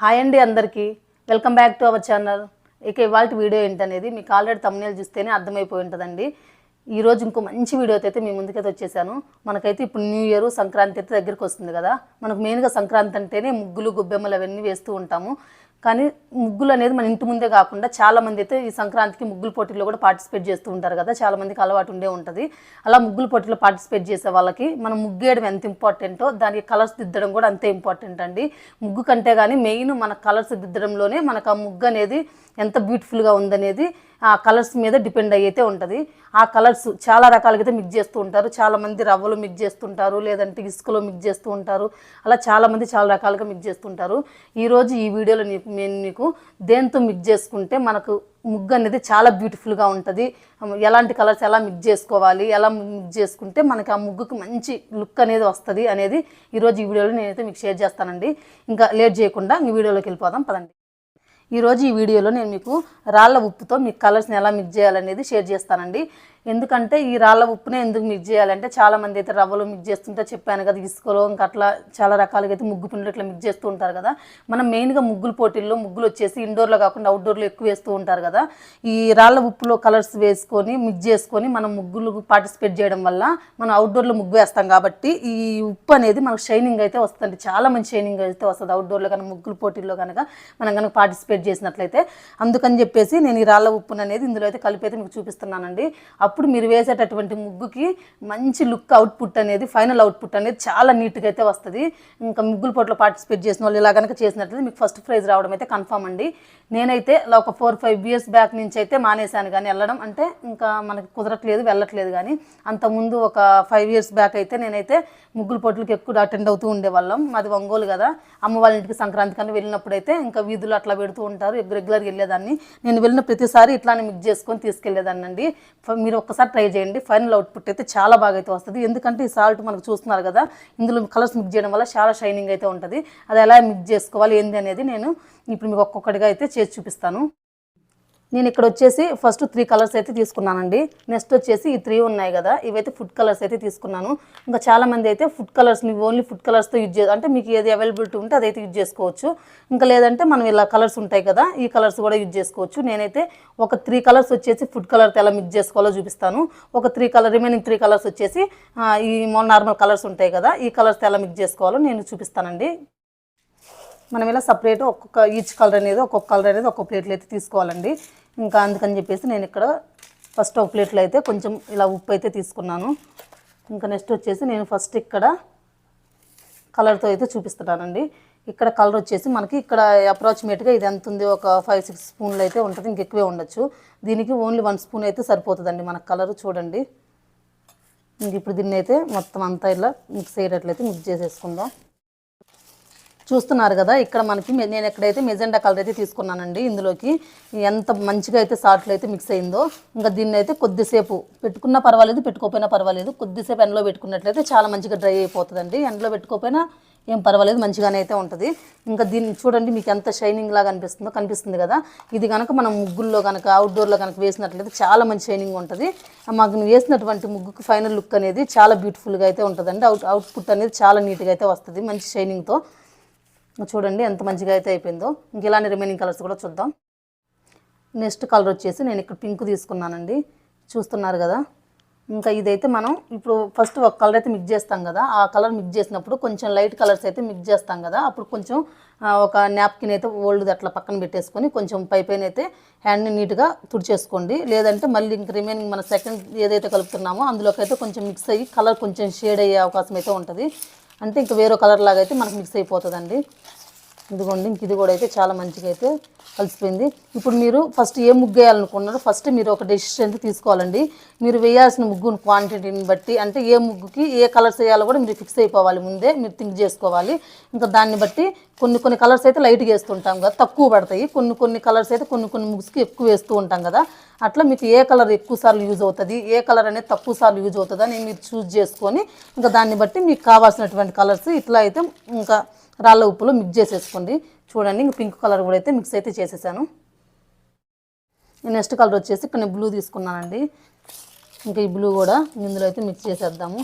Hi అండి అందరికీ. Welcome back to our channel. ఇక ఇవాళ వీడియో ఏంటనేది మీకు ఆల్రెడీ తమ్నేల్ చూస్తేనే అర్థమైపోయి ఉంటుందండి. ఈ రోజు ఇంకో మంచి వీడియోతో అయితే మీ ముందుకైతే వచ్చేసాను. మనకైతే ఇప్పుడు న్యూ ఇయర్ సంక్రాంతి అయితే దగ్గరికి వస్తుంది కదా. మనకు మెయిన్గా సంక్రాంతి అంటేనే ముగ్గులు గుబ్బెమ్మలు అవన్నీ వేస్తూ ఉంటాము. కానీ ముగ్గులు అనేది మన ఇంటి ముందే కాకుండా చాలా మంది అయితే ఈ సంక్రాంతికి ముగ్గుల పోటీల్లో కూడా పార్టిసిపేట్ చేస్తూ ఉంటారు కదా చాలామందికి అలవాటు ఉండే ఉంటుంది. అలా ముగ్గుల పోటీలో పార్టిసిపేట్ చేసే వాళ్ళకి మనం ముగ్గేయడం ఎంత ఇంపార్టెంటో దానికి కలర్స్ దిద్దడం కూడా అంతే ఇంపార్టెంట్ అండి. ముగ్గు కంటే కానీ మెయిన్ మన కలర్స్ దిద్దడంలోనే మనకు ఆ ముగ్గు అనేది ఎంత బ్యూటిఫుల్గా ఉందనేది ఆ కలర్స్ మీద డిపెండ్ అయితే ఉంటుంది. ఆ కలర్స్ చాలా రకాలుగా అయితే మిక్స్ చేస్తూ ఉంటారు. చాలామంది రవ్వలు రవ్వలో మిక్స్ చేస్తుంటారు లేదంటే ఇసుకలో మిక్స్ చేస్తూ ఉంటారు. అలా చాలామంది చాలా రకాలుగా మిక్స్ చేస్తుంటారు ఈరోజు ఈ వీడియోలో నీకు నేను మీకు దేంతో మిక్స్ చేసుకుంటే మనకు ముగ్గు అనేది చాలా బ్యూటిఫుల్గా ఉంటుంది. ఎలాంటి కలర్స్ ఎలా మిక్స్ చేసుకోవాలి ఎలా మిక్స్ చేసుకుంటే మనకి ఆ ముగ్గుకి మంచి లుక్ అనేది వస్తుంది అనేది ఈరోజు ఈ వీడియోలో నేనైతే మీకు షేర్ చేస్తానండి. ఇంకా లేట్ చేయకుండా ఈ వీడియోలోకి వెళ్ళిపోదాం పదండి. ఈరోజు ఈ వీడియోలో నేను మీకు రాళ్ళ ఉప్పుతో మీకు కలర్స్ని ఎలా మిక్స్ చేయాలనేది షేర్ చేస్తానండి. ఎందుకంటే ఈ రాళ్ళ ఉప్పునే ఎందుకు మిక్స్ చేయాలంటే చాలా మంది అయితే రవ్వలో మిక్స్ చేస్తుంటే చెప్పాను కదా ఇసుకలో ఇంకా అట్లా చాలా రకాలుగా అయితే ముగ్గు పిండిలో ఇట్లా మిక్స్ చేస్తూ ఉంటారు కదా. మనం మెయిన్గా ముగ్గులు పోటీల్లో ముగ్గులు వచ్చేసి ఇండోర్లో కాకుండా అవుట్డోర్లో ఎక్కువ వేస్తూ ఉంటారు కదా. ఈ రాళ్ళ ఉప్పులో కలర్స్ వేసుకొని మిక్స్ చేసుకొని మనం ముగ్గులు పార్టిసిపేట్ చేయడం వల్ల మనం అవుట్డోర్లో ముగ్గు వేస్తాం కాబట్టి ఈ ఉప్పు అనేది మనకు షైనింగ్ అయితే వస్తుంది. చాలా మంచి షైనింగ్ అయితే వస్తుంది అవుట్డోర్లో కనుక ముగ్గులు పోటీల్లో కనుక మనం కనుక పార్టిసిపేట్ చేసినట్లయితే. అందుకని చెప్పేసి నేను ఈ రాళ్ళ ఉప్పును అనేది ఇందులో అయితే కలిపి అయితే మీకు చూపిస్తున్నానండి. అప్పుడు మీరు వేసేటటువంటి ముగ్గుకి మంచి లుక్ అవుట్పుట్ అనేది ఫైనల్ అవుట్పుట్ అనేది చాలా నీట్గా అయితే వస్తుంది. ఇంకా ముగ్గుల పోట్లో పార్టిసిపేట్ చేసిన వాళ్ళు ఇలా కనుక చేసినట్లయితే మీకు ఫస్ట్ ప్రైజ్ రావడం అయితే కన్ఫామ్ అండి. నేనైతే ఒక ఫోర్ ఫైవ్ ఇయర్స్ బ్యాక్ నుంచి అయితే మానేశాను కానీ వెళ్ళడం అంటే ఇంకా మనకి కుదరట్లేదు వెళ్ళట్లేదు కానీ అంతకుముందు ఒక ఫైవ్ ఇయర్స్ బ్యాక్ అయితే నేనైతే ముగ్గుల పోట్లకి ఎక్కువ అటెండ్ అవుతూ ఉండేవాళ్ళం. మాది ఒంగోలు కదా. అమ్మ వాళ్ళ ఇంటికి సంక్రాంతి కానీ వెళ్ళినప్పుడు అయితే ఇంకా వీధులు అట్లా పెడుతూ ఉంటారు రెగ్యులర్గా వెళ్ళేదాన్ని. నేను వెళ్ళిన ప్రతిసారి ఇట్లానే మిక్స్ చేసుకొని తీసుకెళ్ళేదాన్ని అండి మీరు ఒక్కసారి ట్రై చేయండి. ఫైనల్ అవుట్పుట్ అయితే చాలా బాగా అయితే వస్తుంది. ఎందుకంటే ఈ సాల్ట్ మనకు చూస్తున్నారు కదా ఇందులో కలర్స్ మిక్స్ చేయడం వల్ల చాలా షైనింగ్ అయితే ఉంటుంది. అది ఎలా మిక్స్ చేసుకోవాలి ఏంది అనేది నేను ఇప్పుడు మీకు ఒక్కొక్కటిగా అయితే చేసి చూపిస్తాను. నేను ఇక్కడ వచ్చేసి ఫస్ట్ త్రీ కలర్స్ అయితే తీసుకున్నానండి. నెక్స్ట్ వచ్చేసి ఈ త్రీ ఉన్నాయి కదా ఇవైతే ఫుడ్ కలర్స్ అయితే తీసుకున్నాను. ఇంకా చాలామంది అయితే ఫుడ్ కలర్స్ నువ్వు ఓన్లీ ఫుడ్ కలర్స్తో యూజ్ చే అంటే మీకు ఏది అవైలబిలిటీ ఉంటే అదైతే యూజ్ చేసుకోవచ్చు. ఇంకా లేదంటే మనం ఇలా కలర్స్ ఉంటాయి కదా ఈ కలర్స్ కూడా యూజ్ చేసుకోవచ్చు. నేనైతే ఒక త్రీ కలర్స్ వచ్చేసి ఫుడ్ కలర్తో ఎలా మిక్స్ చేసుకోవాలో చూపిస్తాను. ఒక three colour remaining three colours వచ్చేసి ఈ నార్మల్ కలర్స్ ఉంటాయి కదా ఈ కలర్స్తో ఎలా మిక్స్ చేసుకోవాలో నేను చూపిస్తానండి. మనం ఇలా సపరేట్ ఒక్కొక్క ఈచ్ కలర్ అనేది ఒక్కొక్క కలర్ అనేది ఒక్కొక్క ప్లేట్లో అయితే తీసుకోవాలండి. ఇంకా అందుకని చెప్పేసి నేను ఇక్కడ ఫస్ట్ ఒక ప్లేట్లో అయితే కొంచెం ఇలా ఉప్పు అయితే తీసుకున్నాను. ఇంకా నెక్స్ట్ వచ్చేసి నేను ఫస్ట్ ఇక్కడ కలర్తో అయితే చూపిస్తున్నానండి. ఇక్కడ కలర్ వచ్చేసి మనకి ఇక్కడ అప్రాక్సిమేట్గా ఇది ఎంత ఉంది? ఒక ఫైవ్ సిక్స్ స్పూన్లు అయితే ఉంటుంది. ఇంక ఎక్కువే ఉండొచ్చు. దీనికి ఓన్లీ వన్ స్పూన్ అయితే సరిపోతుందండి మన కలర్ చూడండి. ఇంక ఇప్పుడు దీన్ని అయితే మొత్తం అంతా ఇలా మిక్స్ అయ్యేటట్లయితే మిక్స్ చేసేసుకుందాం. చూస్తున్నారు కదా ఇక్కడ మనకి నేను ఎక్కడైతే మెజెండా కలర్ అయితే తీసుకున్నానండి ఇందులోకి ఎంత మంచిగా అయితే సాల్ట్లు అయితే మిక్స్ అయిందో ఇంకా దీన్ని అయితే కొద్దిసేపు పెట్టుకున్నా పర్వాలేదు పెట్టుకోపోయినా పర్వాలేదు కొద్దిసేపు ఎండలో పెట్టుకున్నట్లయితే చాలా మంచిగా డ్రై అయిపోతుందండి. ఎండలో పెట్టుకోకపోయినా ఏం పర్వాలేదు మంచిగానే అయితే ఉంటుంది. ఇంకా దీన్ని చూడండి మీకు ఎంత షైనింగ్ లాగా అనిపిస్తుందో కనిపిస్తుంది కదా. ఇది కనుక మనం ముగ్గుల్లో కనుక అవుట్డోర్లో కనుక వేసినట్లయితే చాలా మంచి షైనింగ్ ఉంటుంది. మాకు వేసినటువంటి ముగ్గుకు ఫైనల్ లుక్ అనేది చాలా బ్యూటిఫుల్గా అయితే ఉంటుందండి. అవుట్ అవుట్పుట్ అనేది చాలా నీట్గా అయితే వస్తుంది మంచి షైనింగ్తో. చూడండి ఎంత మంచిగా అయితే అయిపోయిందో. ఇంక రిమైనింగ్ కలర్స్ కూడా చూద్దాం. నెక్స్ట్ కలర్ వచ్చేసి నేను ఇక్కడ పింక్ తీసుకున్నానండి. చూస్తున్నారు కదా. ఇంకా ఇదైతే మనం ఇప్పుడు ఫస్ట్ ఒక కలర్ అయితే మిక్స్ చేస్తాం కదా. ఆ కలర్ మిక్స్ చేసినప్పుడు కొంచెం లైట్ కలర్స్ అయితే మిక్స్ చేస్తాం కదా. అప్పుడు కొంచెం ఒక నాప్కిన్ అయితే ఓల్డ్ అట్లా పక్కన పెట్టేసుకొని కొంచెం పై పైన అయితే హ్యాండ్ని నీట్గా తుడిచేసుకోండి. లేదంటే మళ్ళీ ఇంక రిమైనింగ్ మన సెకండ్ ఏదైతే కలుపుతున్నామో అందులోకి అయితే కొంచెం మిక్స్ అయ్యి కలర్ కొంచెం షేడ్ అయ్యే అవకాశం అయితే ఉంటుంది. అంటే ఇంకా వేరే కలర్ లాగా అయితే మనకు మిక్స్ అయిపోతుందండి. ఇదిగోండి ఇంక ఇది కూడా అయితే చాలా మంచిగా అయితే కలిసిపోయింది. ఇప్పుడు మీరు ఫస్ట్ ఏ ముగ్గు వేయాలనుకున్నారో ఫస్ట్ మీరు ఒక డెసిషన్ అయితే తీసుకోవాలండి. మీరు వేయాల్సిన ముగ్గును క్వాంటిటీని బట్టి అంటే ఏ ముగ్గుకి ఏ కలర్స్ వేయాలో కూడా మీరు ఫిక్స్ అయిపోవాలి ముందే మీరు థింక్ చేసుకోవాలి. ఇంకా దాన్ని బట్టి కొన్ని కొన్ని కలర్స్ అయితే లైట్గా వేస్తుంటాం కదా తక్కువ పడతాయి. కొన్ని కొన్ని కలర్స్ అయితే కొన్ని కొన్ని ముగ్స్కి ఎక్కువ వేస్తూ ఉంటాం కదా అట్లా మీకు ఏ కలర్ ఎక్కువ సార్లు యూజ్ అవుతుంది ఏ కలర్ అనేది తక్కువ సార్లు యూజ్ అవుతుంది అని మీరు చూస్ చేసుకొని ఇంకా దాన్ని బట్టి మీకు కావాల్సినటువంటి కలర్స్ ఇట్లా అయితే ఇంకా రాళ్ళ ఉప్పులో మిక్స్ చేసేసుకోండి. చూడండి ఇంక పింక్ కలర్ కూడా అయితే మిక్స్ అయితే చేసేసాను. నెక్స్ట్ కలర్ వచ్చేసి ఇక్కడ నేను బ్లూ తీసుకున్నానండి. ఇంకా ఈ బ్లూ కూడా ఇందులో అయితే మిక్స్ చేసేద్దాము.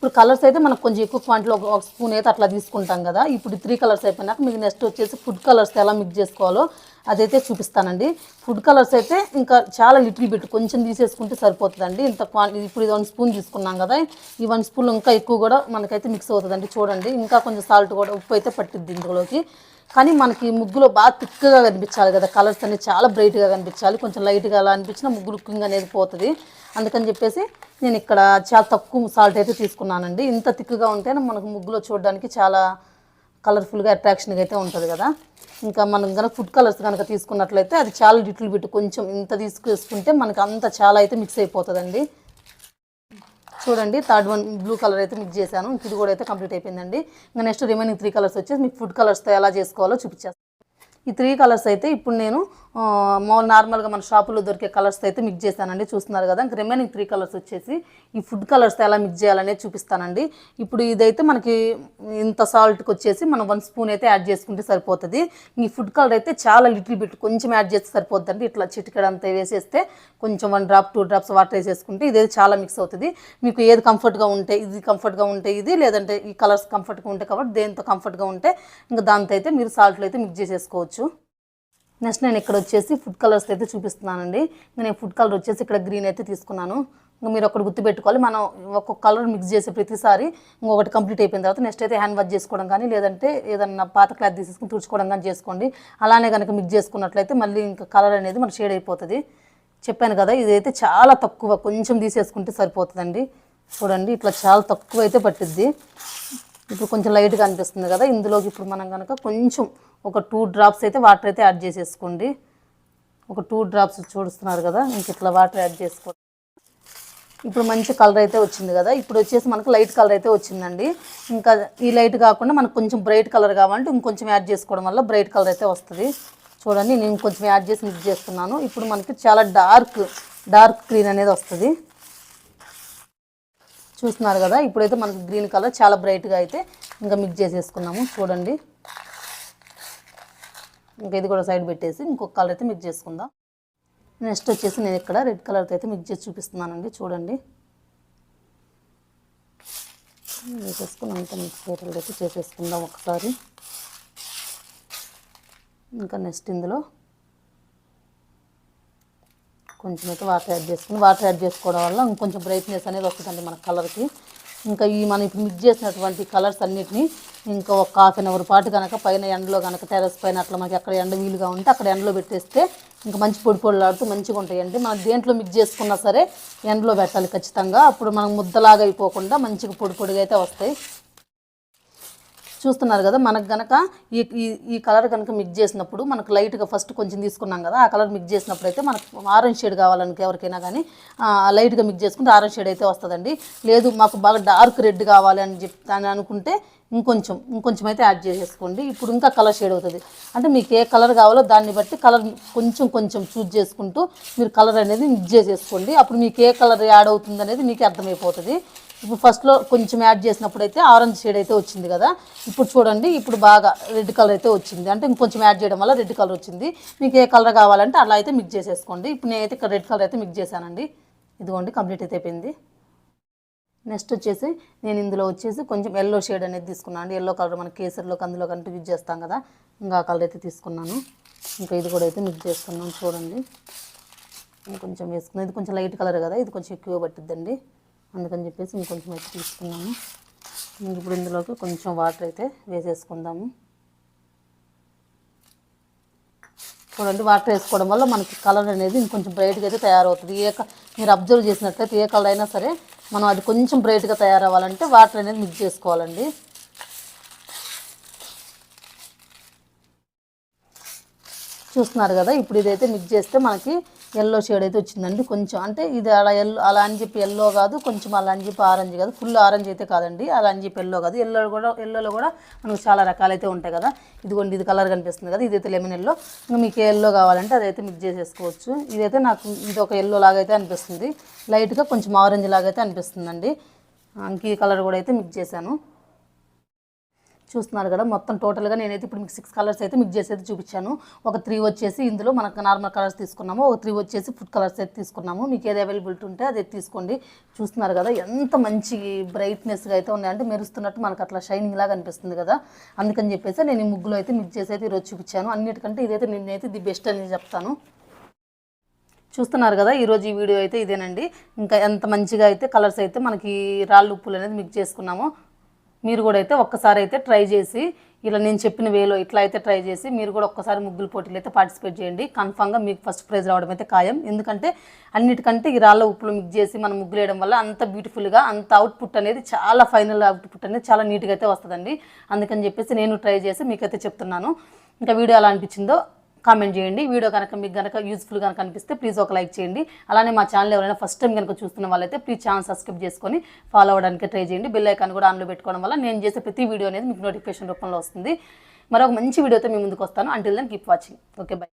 ఇప్పుడు కలర్స్ అయితే మనకు కొంచెం ఎక్కువ క్వాంటిటీలో ఒక స్పూన్ అయితే అట్లా తీసుకుంటాం కదా. ఇప్పుడు త్రీ కలర్స్ అయిపోయినాక మీకు నెక్స్ట్ వచ్చేసి ఫుడ్ కలర్స్ ఎలా మిక్స్ చేసుకోవాలో అదైతే చూపిస్తానండి. ఫుడ్ కలర్స్ అయితే ఇంకా చాలా లిటిల్ బిట్ కొంచెం తీసేసుకుంటే సరిపోతుందండి. ఇంత క్వాంటిటీ ఇప్పుడు ఇది వన్ స్పూన్ తీసుకున్నాం కదా. ఈ వన్ స్పూన్ ఇంకా ఎక్కువ కూడా మనకైతే మిక్స్ అవుతుందండి. చూడండి ఇంకా కొంచెం సాల్ట్ కూడా ఉప్పు అయితే పట్టిద్ది ఇందులోకి. కానీ మనకి ముగ్గులో బాగా థిక్గా కనిపించాలి కదా. కలర్స్ అనేవి చాలా బ్రైట్గా కనిపించాలి. కొంచెం లైట్గా అలా అనిపించిన ముగ్గు లుకింగ్ అనేది పోతుంది. అందుకని చెప్పేసి నేను ఇక్కడ చాలా తక్కువ సాల్ట్ అయితే తీసుకున్నానండి. ఇంత థిక్గా ఉంటేనే మనకు ముగ్గులో చూడడానికి చాలా కలర్ఫుల్గా అట్రాక్షన్గా అయితే ఉంటుంది కదా. ఇంకా మనం కనుక ఫుడ్ కలర్స్ కనుక తీసుకున్నట్లయితే అది చాలా లిటిల్ బిట్ కొంచెం ఇంత తీసుకేసుకుంటే మనకి అంత చాలా అయితే మిక్స్ అయిపోతుందండి. చూడండి థర్డ్ వన్ బ్లూ కలర్ అయితే మిక్స్ చేశాను. ఇంక ఇది కూడా అయితే కంప్లీట్ అయిపోయిందండి. ఇంకా నెక్స్ట్ రిమైనింగ్ త్రీ కలర్స్ వచ్చేసి మీకు ఫుడ్ కలర్స్తో ఎలా చేసుకోవాలో చూపించేస్తాను. ఈ త్రీ కలర్స్ అయితే ఇప్పుడు నేను మామూలు నార్మల్గా మన షాపులో దొరికే కలర్స్ అయితే మిక్స్ చేశానండి. చూస్తున్నారు కదా ఇంక రిమైనింగ్ త్రీ కలర్స్ వచ్చేసి ఈ ఫుడ్ కలర్స్ ఎలా మిక్స్ చేయాలనేది చూపిస్తానండి. ఇప్పుడు ఇదైతే మనకి ఇంత సాల్ట్కి వచ్చేసి మనం వన్ స్పూన్ అయితే యాడ్ చేసుకుంటే సరిపోతుంది. ఈ ఫుడ్ కలర్ అయితే చాలా లిటిల్ బిట్ కొంచెం యాడ్ చేస్తే సరిపోతుందండి ఇట్లా చిటికడంతా వేసేస్తే కొంచెం one drop two drops water వేసేసుకుంటే ఇదైతే చాలా మిక్స్ అవుతుంది. మీకు ఏది కంఫర్ట్గా ఉంటే ఇది కంఫర్ట్గా ఉంటే ఇది లేదంటే ఈ కలర్స్ కంఫర్ట్గా ఉంటే కాబట్టి దేంతో కంఫర్ట్గా ఉంటే ఇంకా దాంతో అయితే మీరు సాల్ట్లో అయితే మిక్స్ చేసేసుకోవచ్చు. నెక్స్ట్ నేను ఇక్కడ వచ్చేసి ఫుడ్ కలర్స్ అయితే చూపిస్తున్నానండి. నేను ఫుడ్ కలర్ వచ్చేసి ఇక్కడ గ్రీన్ అయితే తీసుకున్నాను. ఇంకా మీరు ఒకటి గుర్తుపెట్టుకోవాలి మనం ఒక్కొక్క కలర్ మిక్స్ చేసే ప్రతిసారి ఇంకొకటి కంప్లీట్ అయిపోయిన తర్వాత నెక్స్ట్ అయితే హ్యాండ్ వాష్ చేసుకోవడం కానీ లేదంటే ఏదన్నా పాత క్లాత్ తీసేసుకుని తుడుచుకోవడం కానీ చేసుకోండి. అలానే కనుక మిక్స్ చేసుకున్నట్లయితే మళ్ళీ ఇంకా కలర్ అనేది మన షేడ్ అయిపోతుంది. చెప్పాను కదా ఇదైతే చాలా తక్కువ. కొంచెం తీసేసుకుంటే సరిపోతుందండి. చూడండి ఇట్లా చాలా తక్కువ అయితే పట్టిద్ది. ఇప్పుడు కొంచెం లైట్గా అనిపిస్తుంది కదా ఇందులోకి ఇప్పుడు మనం కనుక కొంచెం ఒక టూ డ్రాప్స్ అయితే వాటర్ అయితే యాడ్ చేసేసుకోండి. ఒక టూ డ్రాప్స్ చూడుస్తున్నారు కదా ఇంక ఇట్లా వాటర్ యాడ్ చేసుకోండి. ఇప్పుడు మంచి కలర్ అయితే వచ్చింది కదా ఇప్పుడు వచ్చేసి మనకు లైట్ కలర్ అయితే వచ్చిందండి. ఇంకా ఈ లైట్ కాకుండా మనకు కొంచెం బ్రైట్ కలర్ కావాలంటే ఇంకొంచెం యాడ్ చేసుకోవడం వల్ల బ్రైట్ కలర్ అయితే వస్తుంది. చూడండి నేను కొంచెం యాడ్ చేసి మిక్స్ చేస్తున్నాను. ఇప్పుడు మనకి చాలా డార్క్ డార్క్ గ్రీన్ అనేది వస్తుంది. చూస్తున్నారు కదా ఇప్పుడైతే మనకు గ్రీన్ కలర్ చాలా బ్రైట్గా అయితే ఇంకా మిక్స్ చేసేసుకున్నాము. చూడండి. ఇంకా ఇది కూడా సైడ్ పెట్టేసి ఇంకొక కలర్ అయితే మిక్స్ చేసుకుందాం. నెక్స్ట్ వచ్చేసి నేను ఇక్కడ రెడ్ కలర్తో అయితే మిక్స్ చేసి చూపిస్తున్నానండి. చూడండి. వేసేసుకుని అంతా మిక్స్ అయ్యేటట్టు అయితే చేసేసుకుందాం ఒకసారి. ఇంకా నెక్స్ట్ ఇందులో కొంచెం అయితే వాటర్ యాడ్ చేసుకుని వాటర్ యాడ్ చేసుకోవడం వల్ల ఇంకొంచెం బ్రైట్నెస్ అనేది వస్తుందండి మన కలర్కి ఇంకా ఈ మనం ఇప్పుడు మిక్స్ చేసినటువంటి కలర్స్ అన్నిటిని ఇంకా ఒక హాఫ్ అన్ అవర్ పాటు కనుక పైన ఎండలో కనుక టెరస్ పైన అట్లా మనకి ఎక్కడ ఎండ వీలుగా ఉంటే అక్కడ ఎండలో పెట్టేస్తే ఇంకా మంచి పొడి పొడిలాడుతూ మంచిగా ఉంటాయండి. మనం దేంట్లో మిక్స్ చేసుకున్నా సరే ఎండలో పెట్టాలి ఖచ్చితంగా. అప్పుడు మనం ముద్దలాగా అయిపోకుండా మంచిగా పొడి పొడిగా అయితే వస్తాయి. చూస్తున్నారు కదా మనకు గనక ఈ ఈ ఈ కలర్ కనుక మిక్స్ చేసినప్పుడు మనకు లైట్గా ఫస్ట్ కొంచెం తీసుకున్నాం కదా ఆ కలర్ మిక్స్ చేసినప్పుడు అయితే మనకు ఆరెంజ్ షేడ్ కావాలనుకో ఎవరికైనా కానీ లైట్గా మిక్స్ చేసుకుంటే ఆరెంజ్ షేడ్ అయితే వస్తుందండి. లేదు మాకు బాగా డార్క్ రెడ్ కావాలి అని చెప్తా అని అనుకుంటే ఇంకొంచెం ఇంకొంచెం అయితే యాడ్ చేసేసుకోండి. ఇప్పుడు ఇంకా కలర్ షేడ్ అవుతుంది. అంటే మీకు ఏ కలర్ కావాలో దాన్ని బట్టి కలర్ కొంచెం కొంచెం చూజ్ చేసుకుంటూ మీరు కలర్ అనేది మిక్స్ చేసేసుకోండి. అప్పుడు మీకు ఏ కలర్ యాడ్ అవుతుంది అనేది మీకు అర్థమైపోతుంది. ఇప్పుడు ఫస్ట్లో కొంచెం యాడ్ చేసినప్పుడు అయితే ఆరెంజ్ షేడ్ అయితే వచ్చింది కదా. ఇప్పుడు చూడండి ఇప్పుడు బాగా రెడ్ కలర్ అయితే వచ్చింది. అంటే ఇంకొంచెం యాడ్ చేయడం వల్ల రెడ్ కలర్ వచ్చింది. మీకు ఏ కలర్ కావాలంటే అలా అయితే మిక్స్ చేసేసుకోండి. ఇప్పుడు నేనైతే ఇక్కడ రెడ్ కలర్ అయితే మిక్స్ చేశానండి. ఇదిగోండి కంప్లీట్ అయితే అయిపోయింది. నెక్స్ట్ వచ్చేసి నేను ఇందులో వచ్చేసి కొంచెం ఎల్లో షేడ్ అనేది తీసుకున్నాను అండి. ఎల్లో కలర్ మన కేసరిలో కందులో కంటే యూజ్ చేస్తాం కదా. ఇంకా ఆ కలర్ అయితే తీసుకున్నాను. ఇంకా ఇది కూడా అయితే మిక్స్ చేసుకున్నాను చూడండి. ఇంకొంచెం వేసుకున్నాను. ఇది కొంచెం లైట్ కలర్ కదా. ఇది కొంచెం ఎక్కువ పట్టిద్దండి. అందుకని చెప్పేసి ఇంకొంచెం అయితే తీసుకున్నాము. ఇప్పుడు ఇందులోకి కొంచెం వాటర్ అయితే వేసేసుకుందాము. చూడండి వాటర్ వేసుకోవడం వల్ల మనకి కలర్ అనేది ఇంకొంచెం బ్రైట్గా అయితే తయారవుతుంది. ఏ మీరు అబ్జర్వ్ చేసినట్లయితే ఏ కలర్ అయినా సరే మనం అది కొంచెం బ్రైట్గా తయారవ్వాలంటే వాటర్ అనేది మిక్స్ చేసుకోవాలండి. చూస్తున్నారు కదా ఇప్పుడు ఇదైతే మిక్స్ చేస్తే మనకి ఎల్లో షేడ్ అయితే వచ్చిందండి. కొంచెం అంటే ఇది అలా ఎల్లో అలా అని చెప్పి ఎల్లో కాదు కొంచెం అలా అని చెప్పి ఆరెంజ్ కాదు. ఫుల్ ఆరెంజ్ అయితే కాదండి. అలా అని చెప్పి ఎల్లో కాదు. ఎల్లో కూడా ఎల్లోలో కూడా మనకు చాలా రకాలైతే ఉంటాయి కదా. ఇదిగోండి ఇది కలర్ కనిపిస్తుంది కదా. ఇదైతే లెమన్ ఎల్లో మీకు ఎల్లో కావాలంటే అదైతే మిక్స్ చేసేసుకోవచ్చు. ఇదైతే నాకు ఇది ఒక ఎల్లో లాగా అయితే అనిపిస్తుంది లైట్గా కొంచెం ఆరెంజ్ లాగా అయితే అనిపిస్తుందండి ఇంక ఈ కలర్ కూడా అయితే మిక్స్ చేశాను. చూస్తున్నారు కదా మొత్తం టోటల్గా నేనైతే ఇప్పుడు మీకు సిక్స్ కలర్స్ అయితే మిక్స్ చేసి అయితే చూపించాను. ఒక త్రీ వచ్చేసి ఇందులో మనకు నార్మల్ కలర్స్ తీసుకున్నాము ఒక త్రీ వచ్చేసి ఫుడ్ కలర్స్ అయితే తీసుకున్నాము. మీకు ఏది అవైలబిలిటీ ఉంటే అది తీసుకోండి. చూస్తున్నారు కదా ఎంత మంచి బ్రైట్నెస్గా అయితే ఉన్నాయంటే మెరుస్తున్నట్టు మనకు అట్లా షైనింగ్ లాగా అనిపిస్తుంది కదా. అందుకని చెప్పేసి నేను ఈ ముగ్గులో అయితే మిక్స్ చేసి అయితే ఈరోజు చూపించాను. అన్నిటికంటే ఇదైతే నేనైతే ది బెస్ట్ అని చెప్తాను. చూస్తున్నారు కదా ఈరోజు ఈ వీడియో అయితే ఇదేనండి. ఇంకా ఎంత మంచిగా అయితే కలర్స్ అయితే మనకి రాళ్ళు ఉప్పులు అనేది మిక్స్ చేసుకున్నామో మీరు కూడా అయితే ఒక్కసారి అయితే ట్రై చేసి ఇలా నేను చెప్పిన వేలో ఇట్లా అయితే ట్రై చేసి మీరు కూడా ఒక్కసారి ముగ్గులు పోటీలు అయితే పార్టిసిపేట్ చేయండి. కన్ఫామ్గా మీకు ఫస్ట్ ప్రైజ్ రావడం అయితే ఖాయం. ఎందుకంటే అన్నిటికంటే ఈ రాళ్ళ ఉప్పులు మిక్స్ చేసి మనం ముగ్గులు వేయడం వల్ల అంత బ్యూటిఫుల్గా అంత అవుట్పుట్ అనేది చాలా ఫైనల్ అవుట్పుట్ అనేది చాలా నీట్గా అయితే వస్తుందండి. అందుకని చెప్పేసి నేను ట్రై చేసి మీకైతే చెప్తున్నాను. ఇంకా వీడియో ఎలా అనిపించిందో కామెంట్ చేయండి. వీడియో కనుక మీకు కనుక యూస్ఫుల్ కనుక అనిపిస్తే ప్లీజ్ ఒక లైక్ చేయండి. అలానే మా ఛానల్ ఎవరైనా ఫస్ట్ టైం కనుక చూస్తున్న వాళ్ళైతే ప్లీజ్ ఛానల్ సబ్స్క్రైబ్ చేసుకొని ఫాలో అవ్వడానికి ట్రై చేయండి. బిల్ ఐకాన్ కూడా ఆన్లో పెట్టుకోవడం వల్ల నేను చేసే ప్రతి వీడియో అనేది మీకు నోటిఫికేషన్ రూపంలో వస్తుంది. మరొక మంచి వీడియోతో మీ ముందుకు వస్తాను. Until then keep watching okay bye